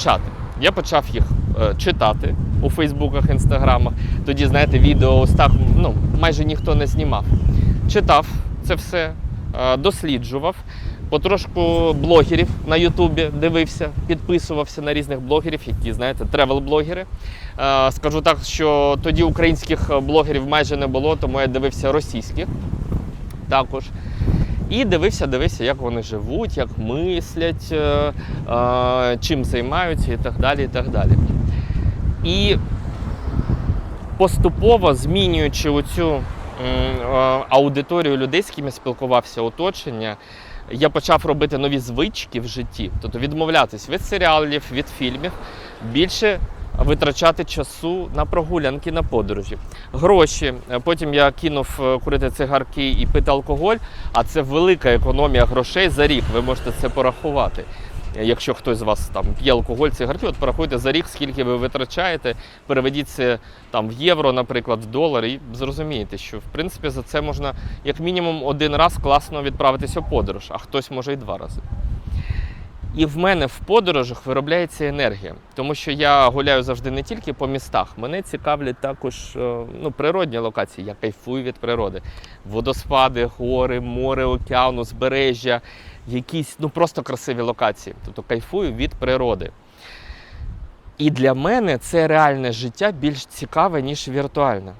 почати? Я почав їх е, читати у Фейсбуках, інстаграмах. Тоді, знаєте, відео ось ну, майже ніхто не знімав. Читав це все, е, досліджував. Потрошку блогерів на Ютубі дивився, підписувався на різних блогерів, які, знаєте, тревел-блогери. Е, Скажу так, що тоді українських блогерів майже не було, тому я дивився російських також. І дивився, дивився, як вони живуть, як мислять, е, е, чим займаються і так далі. І так далі. І поступово змінюючи оцю е, аудиторію людей, з ким я спілкувався, оточення, я почав робити нові звички в житті, тобто відмовлятись від серіалів, від фільмів, більше витрачати часу на прогулянки, на подорожі. Гроші. Е, Потім я кинув е, курити цигарки і пити алкоголь, а це велика економія грошей за рік. Ви можете це порахувати. Е, Якщо хтось з вас там п'є алкоголь, цигарки, от порахуйте за рік, скільки ви витрачаєте, переведіть це там в євро, наприклад, в долар, і зрозумієте, що в принципі за це можна як мінімум один раз класно відправитися в подорож, а хтось може і два рази. І в мене в подорожах виробляється енергія, тому що я гуляю завжди не тільки по містах. Мене цікавлять також е, ну, природні локації. Я кайфую від природи. Водоспади, гори, море, океан, узбережжя, якісь ну просто красиві локації. Тобто кайфую від природи. І для мене це реальне життя більш цікаве, ніж віртуальне.